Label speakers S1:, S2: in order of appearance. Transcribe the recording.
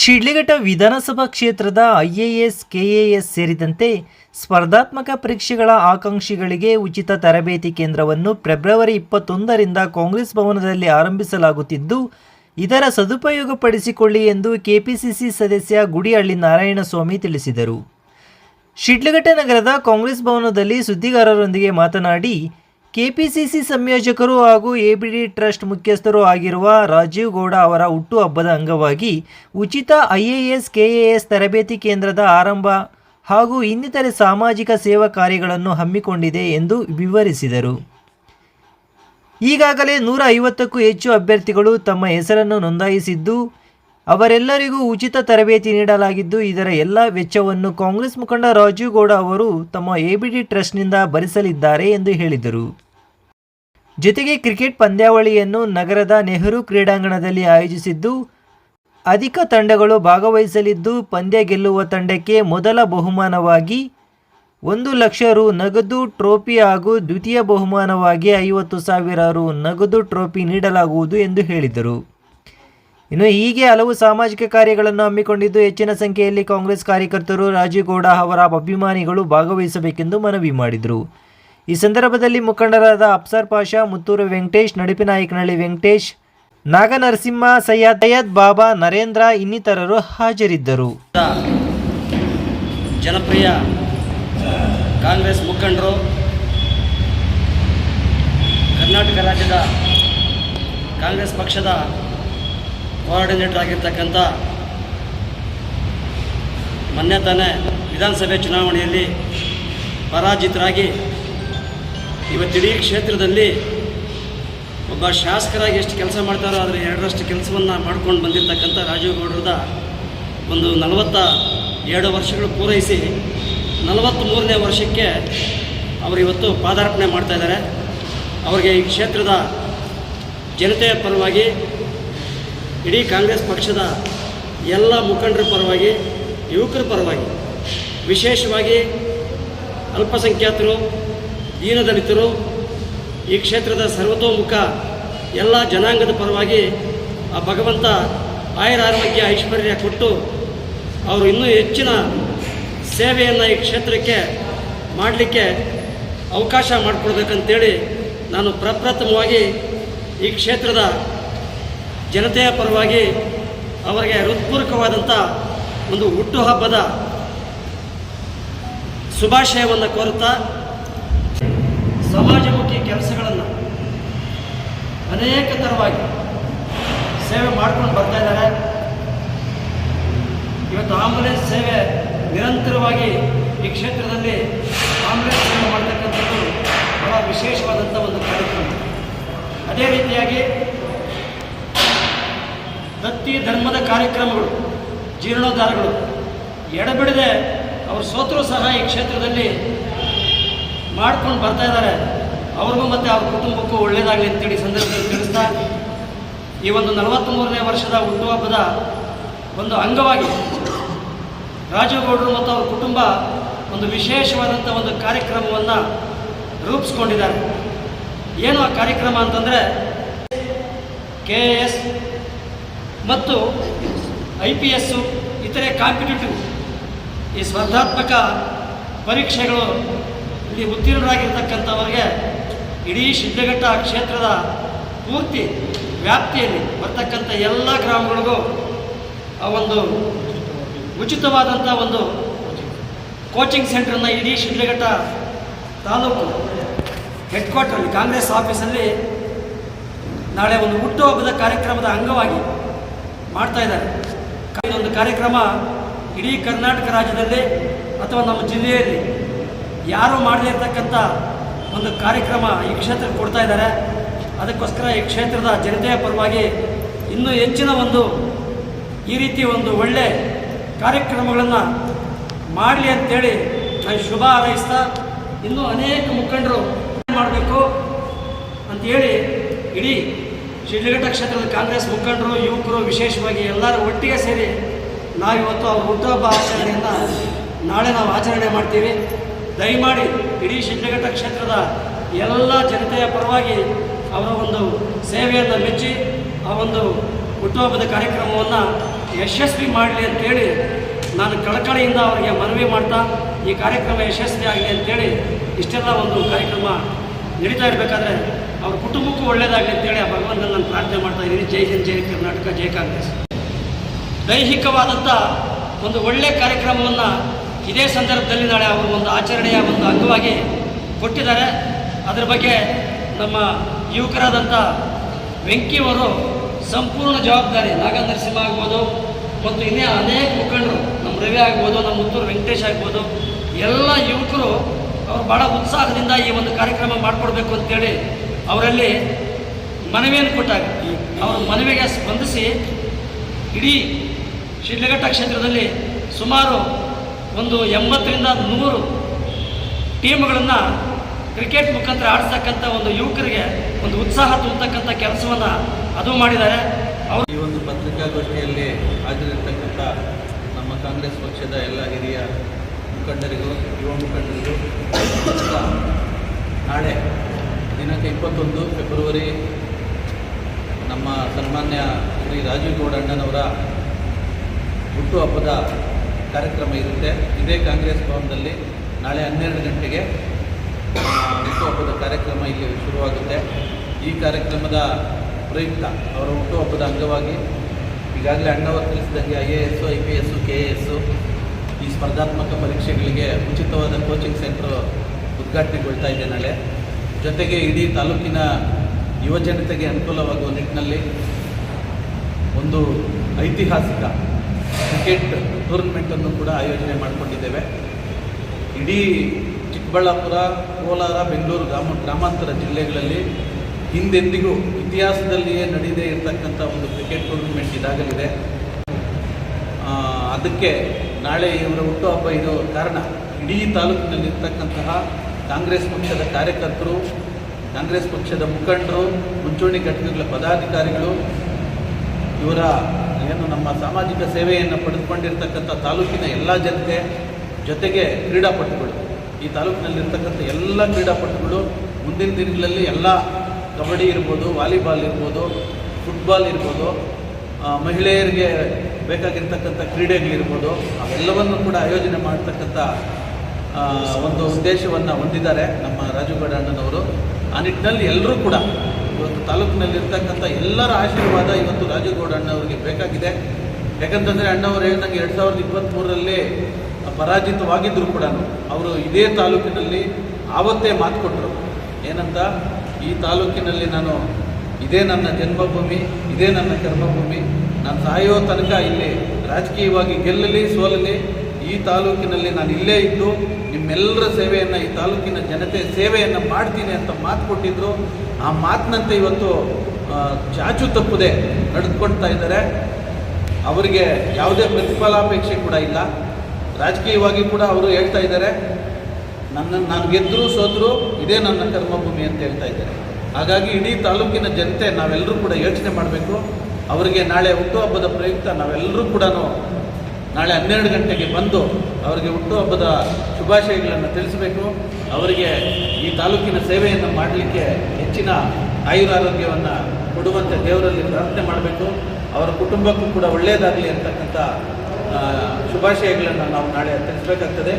S1: ಶಿಡ್ಲಘಟ್ಟ ವಿಧಾನಸಭಾ ಕ್ಷೇತ್ರದ IAS, KAS ಸೇರಿದಂತೆ ಸ್ಪರ್ಧಾತ್ಮಕ ಪರೀಕ್ಷೆಗಳ ಆಕಾಂಕ್ಷಿಗಳಿಗೆ ಉಚಿತ ತರಬೇತಿ ಕೇಂದ್ರವನ್ನು ಫೆಬ್ರವರಿ ಇಪ್ಪತ್ತೊಂದರಿಂದ ಕಾಂಗ್ರೆಸ್ ಭವನದಲ್ಲಿ ಆರಂಭಿಸಲಾಗುತ್ತಿದ್ದು, ಇದರ ಸದುಪಯೋಗಪಡಿಸಿಕೊಳ್ಳಿ ಎಂದು ಕೆಪಿಸಿಸಿ ಸದಸ್ಯ ಗುಡಿಹಳ್ಳಿ ನಾರಾಯಣಸ್ವಾಮಿ ತಿಳಿಸಿದರು. ಶಿಡ್ಲಘಟ್ಟ ನಗರದ ಕಾಂಗ್ರೆಸ್ ಭವನದಲ್ಲಿ ಸುದ್ದಿಗಾರರೊಂದಿಗೆ ಮಾತನಾಡಿ ಕೆಪಿಸಿಸಿ ಸಂಯೋಜಕರು ಹಾಗೂ ಎಬಿಡಿ ಟ್ರಸ್ಟ್ ಮುಖ್ಯಸ್ಥರು ಆಗಿರುವ ರಾಜೀವ್ ಗೌಡ ಅವರ ಹುಟ್ಟುಹಬ್ಬದ ಅಂಗವಾಗಿ ಉಚಿತ ಐಎಎಸ್, ಕೆಎಎಸ್ ತರಬೇತಿ ಕೇಂದ್ರದ ಆರಂಭ ಹಾಗೂ ಇನ್ನಿತರೆ ಸಾಮಾಜಿಕ ಸೇವಾ ಕಾರ್ಯಗಳನ್ನು ಹಮ್ಮಿಕೊಂಡಿದೆ ಎಂದು ವಿವರಿಸಿದರು. ಈಗಾಗಲೇ ನೂರ ಐವತ್ತಕ್ಕೂ ಹೆಚ್ಚು ಅಭ್ಯರ್ಥಿಗಳು ತಮ್ಮ ಹೆಸರನ್ನು ನೋಂದಾಯಿಸಿದ್ದು ಅವರೆಲ್ಲರಿಗೂ ಉಚಿತ ತರಬೇತಿ ನೀಡಲಾಗಿದ್ದು, ಇದರ ಎಲ್ಲ ವೆಚ್ಚವನ್ನು ಕಾಂಗ್ರೆಸ್ ಮುಖಂಡ ರಾಜೀವ್ ಗೌಡ ಅವರು ತಮ್ಮ ಎಬಿಡಿ ಟ್ರಸ್ಟ್ನಿಂದ ಭರಿಸಲಿದ್ದಾರೆ ಎಂದು ಹೇಳಿದರು. ಜೊತೆಗೆ ಕ್ರಿಕೆಟ್ ಪಂದ್ಯಾವಳಿಯನ್ನು ನಗರದ ನೆಹರು ಕ್ರೀಡಾಂಗಣದಲ್ಲಿ ಆಯೋಜಿಸಿದ್ದು, ಅಧಿಕ ತಂಡಗಳು ಭಾಗವಹಿಸಲಿದ್ದು, ಪಂದ್ಯ ಗೆಲ್ಲುವ ತಂಡಕ್ಕೆ ಮೊದಲ ಬಹುಮಾನವಾಗಿ ಒಂದು ಲಕ್ಷ ರು ನಗದು ಟ್ರೋಫಿ ಹಾಗೂ ದ್ವಿತೀಯ ಬಹುಮಾನವಾಗಿ ಐವತ್ತು ಸಾವಿರ ರು ನಗದು ಟ್ರೋಫಿ ನೀಡಲಾಗುವುದು ಎಂದು ಹೇಳಿದರು. ಇನ್ನು ಹೀಗೆ ಹಲವು ಸಾಮಾಜಿಕ ಕಾರ್ಯಗಳನ್ನು ಹಮ್ಮಿಕೊಂಡಿದ್ದು ಹೆಚ್ಚಿನ ಸಂಖ್ಯೆಯಲ್ಲಿ ಕಾಂಗ್ರೆಸ್ ಕಾರ್ಯಕರ್ತರು ರಾಜೀವ್ ಅವರ ಅಭಿಮಾನಿಗಳು ಭಾಗವಹಿಸಬೇಕೆಂದು ಮನವಿ ಮಾಡಿದರು. ಈ ಸಂದರ್ಭದಲ್ಲಿ ಮುಖಂಡರಾದ ಅಪ್ಸರ್ ಪಾಷಾ, ಮುತ್ತೂರು ವೆಂಕಟೇಶ್ ನಡಿಪಿನಾಯಕನಹಳ್ಳಿ ವೆಂಕಟೇಶ್, ನಾಗನರಸಿಂಹ ಸಯ್ಯದ್ ಸಯ್ಯದ್ ಬಾಬಾ, ನರೇಂದ್ರ ಇನ್ನಿತರರು ಹಾಜರಿದ್ದರು.
S2: ಜನಪ್ರಿಯ ಕಾಂಗ್ರೆಸ್ ಮುಖಂಡರು, ಕರ್ನಾಟಕ ರಾಜ್ಯದ ಕಾಂಗ್ರೆಸ್ ಪಕ್ಷದ ಕೋಆರ್ಡಿನೇಟರ್ ಆಗಿರ್ತಕ್ಕಂಥ ಮೊನ್ನೆ ತಾನೇ ವಿಧಾನಸಭೆ ಚುನಾವಣೆಯಲ್ಲಿ ಪರಾಜಿತರಾಗಿ ಇವತ್ತಿಡೀ ಕ್ಷೇತ್ರದಲ್ಲಿ ಒಬ್ಬ ಶಾಸಕರಾಗಿ ಎಷ್ಟು ಕೆಲಸ ಮಾಡ್ತಾರೋ ಆದರೆ ಎರಡರಷ್ಟು ಕೆಲಸವನ್ನು ಮಾಡ್ಕೊಂಡು ಬಂದಿರತಕ್ಕಂಥ ರಾಜೀವ್ ಗೌಡ್ರದ ಒಂದು ನಲವತ್ತ ಎರಡು ವರ್ಷಗಳು ಪೂರೈಸಿ ನಲವತ್ತ್ಮೂರನೇ ವರ್ಷಕ್ಕೆ ಅವರು ಇವತ್ತು ಪಾದಾರ್ಪಣೆ ಮಾಡ್ತಾಯಿದ್ದಾರೆ ಅವರಿಗೆ ಈ ಕ್ಷೇತ್ರದ ಜನತೆಯ ಪರವಾಗಿ ಇಡೀ ಕಾಂಗ್ರೆಸ್ ಪಕ್ಷದ ಎಲ್ಲ ಮುಖಂಡರ ಪರವಾಗಿ, ಯುವಕರ ಪರವಾಗಿ, ವಿಶೇಷವಾಗಿ ಅಲ್ಪಸಂಖ್ಯಾತರು, ದೀನದಲಿತರು, ಈ ಕ್ಷೇತ್ರದ ಸರ್ವತೋಮುಖ ಎಲ್ಲ ಜನಾಂಗದ ಪರವಾಗಿ ಆ ಭಗವಂತ ಆಯುರ ಆರೋಗ್ಯ ಐಶ್ವರ್ಯ ಕೊಟ್ಟು ಅವರು ಇನ್ನೂ ಹೆಚ್ಚಿನ ಸೇವೆಯನ್ನು ಈ ಕ್ಷೇತ್ರಕ್ಕೆ ಮಾಡಲಿಕ್ಕೆ ಅವಕಾಶ ಮಾಡಿಕೊಡ್ಬೇಕಂತೇಳಿ ನಾನು ಪ್ರಪ್ರಥಮವಾಗಿ ಈ ಕ್ಷೇತ್ರದ ಜನತೆಯ ಪರವಾಗಿ ಅವರಿಗೆ ಹೃತ್ಪೂರ್ವಕವಾದಂಥ ಒಂದು ಹುಟ್ಟುಹಬ್ಬದ ಶುಭಾಶಯವನ್ನು ಕೋರುತ್ತಾ ಸಮಾಜಮುಖಿ ಕೆಲಸಗಳನ್ನು ಅನೇಕ ಥರವಾಗಿ ಸೇವೆ ಮಾಡ್ಕೊಂಡು ಬರ್ತಾ ಇದ್ದಾರೆ. ಇವತ್ತು ಆಂಬುಲೆನ್ಸ್ ಸೇವೆ ನಿರಂತರವಾಗಿ ಈ ಕ್ಷೇತ್ರದಲ್ಲಿ ಆಂಬುಲೆನ್ಸ್ ಸೇವೆ ಮಾಡ್ತಕ್ಕಂಥದ್ದು ಬಹಳ ವಿಶೇಷವಾದಂಥ ಒಂದು ಕಾರ್ಯಕ್ರಮ. ಅದೇ ರೀತಿಯಾಗಿ ದತ್ತಿ ಧರ್ಮದ ಕಾರ್ಯಕ್ರಮಗಳು, ಜೀರ್ಣೋದ್ಧಾರಗಳು. ಎಡಬಿಡದೆ ಅವರು ಸೋತರೂ ಸಹ ಈ ಕ್ಷೇತ್ರದಲ್ಲಿ ಮಾಡ್ಕೊಂಡು ಬರ್ತಾ ಇದ್ದಾರೆ. ಅವ್ರಿಗೂ ಮತ್ತು ಅವ್ರ ಕುಟುಂಬಕ್ಕೂ ಒಳ್ಳೆಯದಾಗಲಿ ಅಂತೇಳಿ ಸಂದರ್ಭದಲ್ಲಿ ತಿಳಿಸ್ತಾ, ಈ ಒಂದು ನಲವತ್ತ್ಮೂರನೇ ವರ್ಷದ ಹುಟ್ಟುಹಬ್ಬದ ಒಂದು ಅಂಗವಾಗಿ ರಾಜೇಗೌಡರು ಗೌಡರು ಮತ್ತು ಅವ್ರ ಕುಟುಂಬ ಒಂದು ವಿಶೇಷವಾದಂಥ ಒಂದು ಕಾರ್ಯಕ್ರಮವನ್ನು ರೂಪಿಸ್ಕೊಂಡಿದ್ದಾರೆ. ಏನು ಆ ಕಾರ್ಯಕ್ರಮ ಅಂತಂದರೆ ಕೆ ಎಸ್ ಮತ್ತು ಐ ಪಿ ಎಸ್ಸು ಇತರೆ ಕಾಂಪಿಟೇಟಿವ್ ಈ ಸ್ಪರ್ಧಾತ್ಮಕ ಪರೀಕ್ಷೆಗಳು ಇಲ್ಲಿ ಉತ್ತೀರ್ಣರಾಗಿರ್ತಕ್ಕಂಥವರಿಗೆ ಇಡೀ ಸಿದ್ಧಘಟ್ಟ ಕ್ಷೇತ್ರದ ಪೂರ್ತಿ ವ್ಯಾಪ್ತಿಯಲ್ಲಿ ಬರ್ತಕ್ಕಂಥ ಎಲ್ಲ ಗ್ರಾಮಗಳಿಗೂ ಆ ಒಂದು ಉಚಿತವಾದಂಥ ಒಂದು ಕೋಚಿಂಗ್ ಸೆಂಟ್ರನ್ನ ಇಡೀ ಶಿಡ್ಲಘಟ್ಟ ತಾಲೂಕು ಹೆಡ್ ಕ್ವಾರ್ಟರಲ್ಲಿ ಕಾಂಗ್ರೆಸ್ ಆಫೀಸಲ್ಲಿ ನಾಳೆ ಒಂದು ಹುಟ್ಟುಹಬ್ಬದ ಕಾರ್ಯಕ್ರಮದ ಅಂಗವಾಗಿ ಮಾಡ್ತಾ ಇದ್ದಾರೆ. ಒಂದು ಕಾರ್ಯಕ್ರಮ ಇಡೀ ಕರ್ನಾಟಕ ರಾಜ್ಯದಲ್ಲಿ ಅಥವಾ ನಮ್ಮ ಜಿಲ್ಲೆಯಲ್ಲಿ ಯಾರು ಮಾಡದೇ ಇರತಕ್ಕಂಥ ಒಂದು ಕಾರ್ಯಕ್ರಮ ಈ ಕ್ಷೇತ್ರಕ್ಕೆ ಕೊಡ್ತಾ ಇದ್ದಾರೆ. ಅದಕ್ಕೋಸ್ಕರ ಈ ಕ್ಷೇತ್ರದ ಜನತೆಯ ಪರವಾಗಿ ಇನ್ನೂ ಹೆಚ್ಚಿನ ಒಂದು ಈ ರೀತಿ ಒಂದು ಒಳ್ಳೆ ಕಾರ್ಯಕ್ರಮಗಳನ್ನು ಮಾಡಲಿ ಅಂತೇಳಿ ನಾನು ಶುಭ ಹಾರೈಸ್ತಾ ಇನ್ನೂ ಅನೇಕ ಮುಖಂಡರು ಮಾಡಬೇಕು ಅಂತೇಳಿ ಇಡೀ ಶಿಡ್ಲಘಟ್ಟ ಕ್ಷೇತ್ರದ ಕಾಂಗ್ರೆಸ್ ಮುಖಂಡರು, ಯುವಕರು ವಿಶೇಷವಾಗಿ ಎಲ್ಲರೂ ಒಟ್ಟಿಗೆ ಸೇರಿ ನಾವಿವತ್ತು ಅವ್ರ ಹುಟ್ಟುಹಬ್ಬ ಆಚರಣೆಯನ್ನು ನಾಳೆ ನಾವು ಆಚರಣೆ ಮಾಡ್ತೀವಿ. ದಯಮಾಡಿ ಇಡೀ ಶಿಡ್ಲಘಟ್ಟ ಕ್ಷೇತ್ರದ ಎಲ್ಲ ಜನತೆಯ ಪರವಾಗಿ ಅವರ ಒಂದು ಸೇವೆಯನ್ನು ಮೆಚ್ಚಿ, ಆ ಒಂದು ಹುಟ್ಟುಹಬ್ಬದ ಕಾರ್ಯಕ್ರಮವನ್ನು ಯಶಸ್ವಿ ಮಾಡಲಿ ಅಂತೇಳಿ ನಾನು ಕಳಕಳಿಯಿಂದ ಅವರಿಗೆ ಮನವಿ ಮಾಡ್ತಾ, ಈ ಕಾರ್ಯಕ್ರಮ ಯಶಸ್ವಿ ಆಗಲಿ ಅಂತೇಳಿ ಇಷ್ಟೆಲ್ಲ ಒಂದು ಕಾರ್ಯಕ್ರಮ ನಡೀತಾ ಇರಬೇಕಾದ್ರೆ ಅವ್ರ ಕುಟುಂಬಕ್ಕೂ ಒಳ್ಳೇದಾಗಲಿ ಅಂತೇಳಿ ಆ ಭಗವಂತನ ನಾನು ಪ್ರಾರ್ಥನೆ ಮಾಡ್ತಾ ಇದ್ದೀನಿ. ಜೈ ಹಿಂದ್, ಜೈ ಕರ್ನಾಟಕ, ಜೈ ಕಾಂಗ್ರೆಸ್. ದೈಹಿಕವಾದಂಥ ಒಂದು ಒಳ್ಳೆಯ ಕಾರ್ಯಕ್ರಮವನ್ನು ಇದೇ ಸಂದರ್ಭದಲ್ಲಿ ನಾಳೆ ಅವರು ಒಂದು ಆಚರಣೆಯ ಒಂದು ಅಂಗವಾಗಿ ಕೊಟ್ಟಿದ್ದಾರೆ. ಅದರ ಬಗ್ಗೆ ನಮ್ಮ ಯುವಕರಾದಂಥ ವೆಂಕಿಯವರು ಸಂಪೂರ್ಣ ಜವಾಬ್ದಾರಿ. ನಾಗ ನರಸಿಂಹ ಆಗ್ಬೋದು ಮತ್ತು ಇನ್ನೇ ಅನೇಕ ಮುಖಂಡರು, ನಮ್ಮ ರವಿ ಆಗ್ಬೋದು, ನಮ್ಮ ಮುತ್ತೂರು ವೆಂಕಟೇಶ್ ಆಗ್ಬೋದು, ಎಲ್ಲ ಯುವಕರು ಅವರು ಭಾಳ ಉತ್ಸಾಹದಿಂದ ಈ ಒಂದು ಕಾರ್ಯಕ್ರಮ ಮಾಡಿಕೊಡ್ಬೇಕು ಅಂತೇಳಿ ಅವರಲ್ಲಿ ಮನವಿಯನ್ನು ಕೊಟ್ಟಾಗ, ಅವರ ಮನವಿಗೆ ಸ್ಪಂದಿಸಿ ಇಡೀ ಶಿಡ್ಲಘಟ್ಟ ಕ್ಷೇತ್ರದಲ್ಲಿ ಸುಮಾರು ಒಂದು ಎಂಬತ್ತರಿಂದ ನೂರು ಟೀಮ್ಗಳನ್ನು ಕ್ರಿಕೆಟ್ ಮುಖಾಂತರ ಆಡಿಸ್ತಕ್ಕಂಥ ಒಂದು ಯುವಕರಿಗೆ ಒಂದು ಉತ್ಸಾಹ ತುಂಬತಕ್ಕಂಥ ಕೆಲಸವನ್ನು ಅದು ಮಾಡಿದ್ದಾರೆ. ಅವರು
S3: ಈ ಒಂದು ಪತ್ರಿಕಾಗೋಷ್ಠಿಯಲ್ಲಿ ಹಾಜರಿರ್ತಕ್ಕಂಥ ನಮ್ಮ ಕಾಂಗ್ರೆಸ್ ಪಕ್ಷದ ಎಲ್ಲ ಹಿರಿಯ ಮುಖಂಡರಿಗೂ, ಯುವ ಮುಖಂಡರಿಗೂ, ನಾಳೆ ದಿನಾಂಕ ಇಪ್ಪತ್ತೊಂದು, ಫೆಬ್ರವರಿ ನಮ್ಮ ಸನ್ಮಾನ್ಯ ಶ್ರೀ ರಾಜೀವ್ ಗೌಡ ಅಣ್ಣನವರ ಹುಟ್ಟುಹಬ್ಬದ ಕಾರ್ಯಕ್ರಮ ಇರುತ್ತೆ. ಇದೇ ಕಾಂಗ್ರೆಸ್ ಭವನದಲ್ಲಿ ನಾಳೆ ಹನ್ನೆರಡು ಗಂಟೆಗೆ ಹುಟ್ಟುಹಬ್ಬದ ಕಾರ್ಯಕ್ರಮ ಇಲ್ಲಿ ಶುರುವಾಗುತ್ತೆ. ಈ ಕಾರ್ಯಕ್ರಮದ ಪ್ರಯುಕ್ತ ಅವರ ಹುಟ್ಟುಹಬ್ಬದ ಅಂಗವಾಗಿ ಈಗಾಗಲೇ ಅಣ್ಣವರು ತಿಳಿಸಿದಂಗೆ I A S I P S K A S ಈ ಸ್ಪರ್ಧಾತ್ಮಕ ಪರೀಕ್ಷೆಗಳಿಗೆ ಉಚಿತವಾದ ಕೋಚಿಂಗ್ ಸೆಂಟ್ರು ಉದ್ಘಾಟನೆಗೊಳ್ತಾ ಇದೆ ನಾಳೆ. ಜೊತೆಗೆ ಇಡೀ ತಾಲೂಕಿನ ಯುವಜನತೆಗೆ ಅನುಕೂಲವಾಗುವ ನಿಟ್ಟಿನಲ್ಲಿ ಒಂದು ಐತಿಹಾಸಿಕ ಕ್ರಿಕೆಟ್ ಟೂರ್ನಮೆಂಟನ್ನು ಕೂಡ ಆಯೋಜನೆ ಮಾಡಿಕೊಂಡಿದ್ದೇವೆ. ಇಡೀ ಚಿಕ್ಕಬಳ್ಳಾಪುರ, ಕೋಲಾರ, ಬೆಂಗಳೂರು ಗ್ರಾಮ ಗ್ರಾಮಾಂತರ ಜಿಲ್ಲೆಗಳಲ್ಲಿ ಹಿಂದೆಂದಿಗೂ ಇತಿಹಾಸದಲ್ಲಿಯೇ ನಡೆಯದೇ ಇರತಕ್ಕಂಥ ಒಂದು ಕ್ರಿಕೆಟ್ ಟೂರ್ನಮೆಂಟ್ ಇದಾಗಲಿದೆ. ಅದಕ್ಕೆ ನಾಳೆ ಇವರ ಹುಟ್ಟುಹಬ್ಬ ಇರೋ ಕಾರಣ ಇಡೀ ತಾಲೂಕಿನಲ್ಲಿರ್ತಕ್ಕಂತಹ ಕಾಂಗ್ರೆಸ್ ಪಕ್ಷದ ಕಾರ್ಯಕರ್ತರು, ಕಾಂಗ್ರೆಸ್ ಪಕ್ಷದ ಮುಖಂಡರು, ಮುಂಚೂಣಿ ಘಟಕಗಳ ಪದಾಧಿಕಾರಿಗಳು, ಇವರ ಏನು ನಮ್ಮ ಸಾಮಾಜಿಕ ಸೇವೆಯನ್ನು ಪಡೆದುಕೊಂಡಿರ್ತಕ್ಕಂಥ ತಾಲೂಕಿನ ಎಲ್ಲ ಜನತೆ ಜೊತೆಗೆ ಕ್ರೀಡಾಪಟುಗಳು. ಈ ತಾಲೂಕಿನಲ್ಲಿರ್ತಕ್ಕಂಥ ಎಲ್ಲ ಕ್ರೀಡಾಪಟುಗಳು ಮುಂದಿನ ದಿನಗಳಲ್ಲಿ ಎಲ್ಲ ಕಬಡ್ಡಿ ಇರ್ಬೋದು, ವಾಲಿಬಾಲ್ ಇರ್ಬೋದು, ಫುಟ್ಬಾಲ್ ಇರ್ಬೋದು ಮಹಿಳೆಯರಿಗೆ ಬೇಕಾಗಿರ್ತಕ್ಕಂಥ ಕ್ರೀಡೆಗಳಿರ್ಬೋದು ಅವೆಲ್ಲವನ್ನು ಕೂಡ ಆಯೋಜನೆ ಮಾಡ್ತಕ್ಕಂಥ ಒಂದು ಉದ್ದೇಶವನ್ನು ಹೊಂದಿದ್ದಾರೆ ನಮ್ಮ ರಾಜುಗೌಡ ಅಣ್ಣನವರು ಆ ನಿಟ್ಟಿನಲ್ಲಿ ಎಲ್ಲರೂ ಕೂಡ ಇವತ್ತು ತಾಲೂಕಿನಲ್ಲಿರ್ತಕ್ಕಂಥ ಎಲ್ಲರ ಆಶೀರ್ವಾದ ಇವತ್ತು ರಾಜುಗೌಡ ಅಣ್ಣವರಿಗೆ ಬೇಕಾಗಿದೆ. ಯಾಕಂತಂದರೆ ಅಣ್ಣವರು ಹೇಳ್ದಂಗೆ ಎರಡು ಸಾವಿರದ ಇಪ್ಪತ್ತ್ಮೂರರಲ್ಲಿ ಪರಾಜಿತವಾಗಿದ್ದರೂ ಕೂಡ ಅವರು ಇದೇ ತಾಲೂಕಿನಲ್ಲಿ ಆವತ್ತೇ ಮಾತು ಕೊಟ್ಟರು ಏನಂತ? ಈ ತಾಲೂಕಿನಲ್ಲಿ ನಾನು ಇದೇ ನನ್ನ ಜನ್ಮಭೂಮಿ, ಇದೇ ನನ್ನ ಕರ್ಮಭೂಮಿ. ನಾನು ಸಾಯೋ ತನಕ ಇಲ್ಲಿ ರಾಜಕೀಯವಾಗಿ ಗೆಲ್ಲಲಿ, ಸೋಲಲಿ ಈ ತಾಲೂಕಿನಲ್ಲಿ ನಾನು ಇಲ್ಲೇ ಇದ್ದು ನಿಮ್ಮೆಲ್ಲರ ಸೇವೆಯನ್ನು, ಈ ತಾಲೂಕಿನ ಜನತೆ ಸೇವೆಯನ್ನು ಮಾಡ್ತೀನಿ ಅಂತ ಮಾತು ಕೊಟ್ಟಿದ್ದರು ಆ ಮಾತಿನಂತೆ ಇವತ್ತು ಚಾಚು ತಪ್ಪದೆ ನಡೆದುಕೊಳ್ತಾ ಇದ್ದಾರೆ. ಅವರಿಗೆ ಯಾವುದೇ ಪ್ರತಿಫಲಾಪೇಕ್ಷೆ ಕೂಡ ಇಲ್ಲ. ರಾಜಕೀಯವಾಗಿ ಕೂಡ ಅವರು ಹೇಳ್ತಾ ಇದ್ದಾರೆ. ನನ್ನ, ನಾನು ಗೆದ್ದರೂ ಸೋತರು ಇದೇ ನನ್ನ ಕರ್ಮಭೂಮಿ ಅಂತ ಹೇಳ್ತಾ ಇದ್ದಾರೆ. ಹಾಗಾಗಿ ಇಡೀ ತಾಲೂಕಿನ ಜನತೆ ನಾವೆಲ್ಲರೂ ಕೂಡ ಯೋಚನೆ ಮಾಡಬೇಕು. ಅವರಿಗೆ ನಾಳೆ ಹುಟ್ಟುಹಬ್ಬದ ಪ್ರಯುಕ್ತ ನಾವೆಲ್ಲರೂ ಕೂಡ ನಾಳೆ ಹನ್ನೆರಡು ಗಂಟೆಗೆ ಬಂದು ಅವರಿಗೆ ಹುಟ್ಟುಹಬ್ಬದ ಶುಭಾಶಯಗಳನ್ನು ತಿಳಿಸಬೇಕು. ಅವರಿಗೆ ಈ ತಾಲೂಕಿನ ಸೇವೆಯನ್ನು ಮಾಡಲಿಕ್ಕೆ ಹೆಚ್ಚಿನ ಆಯುರಾರೋಗ್ಯವನ್ನು ಕೊಡುವಂತೆ ದೇವರಲ್ಲಿ ಪ್ರಾರ್ಥನೆ ಮಾಡಬೇಕು. ಅವರ ಕುಟುಂಬಕ್ಕೂ ಕೂಡ ಒಳ್ಳೆಯದಾಗಲಿ ಅಂತಕ್ಕಂಥ ಶುಭಾಶಯಗಳನ್ನು ನಾವು ನಾಳೆ ತಿಳಿಸಬೇಕಾಗ್ತದೆ.